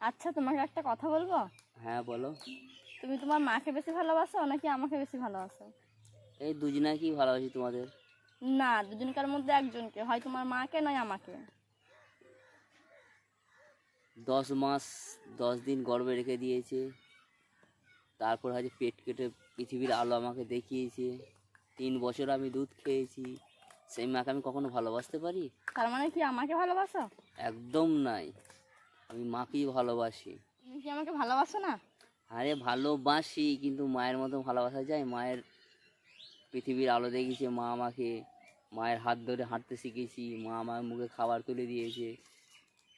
আচ্ছা তোমাকে একটা কথা বলব? হ্যাঁ বলো। তুমি তোমার মাকে বেশি ভালোবাসো নাকি আমাকে বেশি ভালোবাসো? এই দুজনাকেই ভালোবাসি তোমাদের। না দুজনকার মধ্যে একজনকে। হয় তোমার মাকে নয় আমাকে। দশ মাস দশ দিন গর্বে রেখে দিয়েছে। তারপর হয়তো পেট কেটে পৃথিবীর আলো আমাকে দেখিয়েছে। তিন বছর আমি দুধ খেয়েছি। সেই মাকে আমি কখনো ভালোবাসতে পারি? তার মানে কি আমাকে ভালোবাসো? একদম নাই। আমি মাকেই ভালোবাসি। তুমি কি আমাকে ভালোবাসো না? আরে ভালোবাসি কিন্তু মায়ের মতো ভালোবাসা যায়। মায়ের পৃথিবীর আলো দেখিয়েছে মা আমাকে। মায়ের হাত ধরে হাঁটতে শিখেছি। মা আমার মুখে খাবার তুলে দিয়েছে।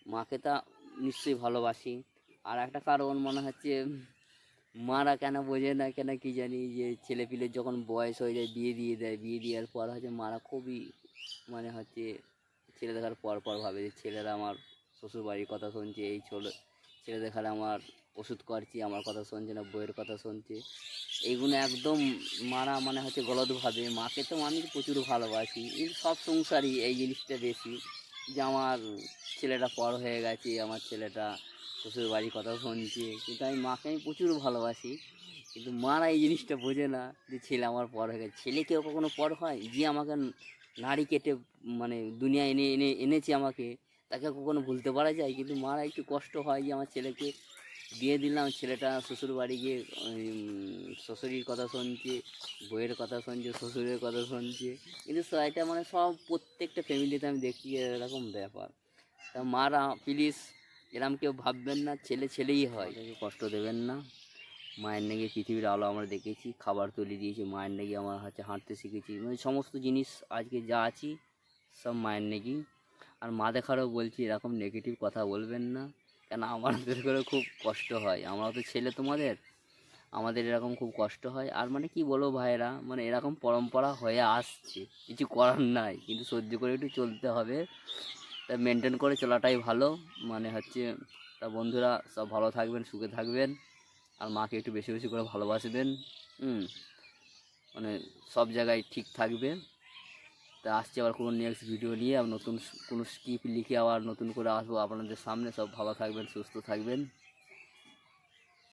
মাকে তা নিশ্চয়ই ভালোবাসি। আর একটা কারণ মনে হচ্ছে মারা কেন বোঝে না কেন কি জানি যে ছেলে পিলের যখন বয়স হয়ে যায় বিয়ে দিয়ে দেয়। বিয়ে দেওয়ার পর হচ্ছে মারা খুবই মানে হচ্ছে ছেলে দেখার পর পর ভাবে যে ছেলেরা আমার শ্বশুর বাড়ির কথা শুনছে, এই ছোলো ছেলে দেখার আমার ওষুধ করছি, আমার কথা শুনছে না, বইয়ের কথা শুনছে। এইগুলো একদম মারা মানে হচ্ছে গলদ ভাবে, মাকে তো আমি প্রচুর ভালোবাসি। সব সংসারই এই জিনিসটা বেশি, যে আমার ছেলেটা পর হয়ে গেছে, আমার ছেলেটা শ্বশুর বাড়ির কথা শুনছে, কিন্তু আমি মাকে আমি প্রচুর ভালোবাসি। কিন্তু মারা এই জিনিসটা বোঝে না, যে ছেলে আমার পর হয়ে গেছে। ছেলে কেউ কখনো পর হয়? যে আমাকে নাড়ি কেটে মানে দুনিয়া এনে এনে, এনেছে আমাকে তাকে কখনো ভুলতে পারা যায়। কিন্তু মারা একটু কষ্ট হয় যে আমার ছেলেকে দিয়ে দিলাম, ছেলেটা শ্বশুর বাড়ি গিয়ে শ্বশুরির কথা শুনছে বইয়ের কথা শুনছে, শ্বশুরের কথা শুনছে। কিন্তু সেটা মানে সব প্রত্যেকটা ফ্যামিলিতে আমি দেখি এরকম ব্যাপার। তা মারা, প্লিজ, এরম কেউ ভাববেন না, ছেলে ছেলেই হয়। তাকে কষ্ট দেবেন না। মায়ের নাকি পৃথিবীর আলো আমরা দেখেছি, খাবার তুলে দিয়েছি, মায়ের নাকি আমার হচ্ছে হাঁটতে শিখেছি। মানে সমস্ত জিনিস আজকে যা আছি, সব মায়ের নাকি আর মা দেখারও বলছি, এরকম নেগেটিভ কথা বলবেন না। কেন আমাদের করে খুব কষ্ট হয়। আমরা তো ছেলে তোমাদের। আমাদের এরকম খুব কষ্ট হয়। আর মানে কি বলো ভাইয়েরা মানে এরকম পরম্পরা হয়ে আসছে। কিছু করার নাই, কিন্তু সহ্য করে একটু চলতে হবে। তা মেনটেন করে চলাটাই ভালো। মানে হচ্ছে, তা বন্ধুরা সব ভালো থাকবেন, সুখে থাকবেন। আর মাকে একটু বেশি বেশি করে ভালোবাসবেন। হুম মানে সব জায়গায় ঠিক থাকবে। তা আসছি আবার কোনো নেক্সট ভিডিও নিয়ে। আবার নতুন কোনো স্কিপ লিখে আবার নতুন করে আসব আপনাদের সামনে। সব ভালো থাকবেন, সুস্থ থাকবেন।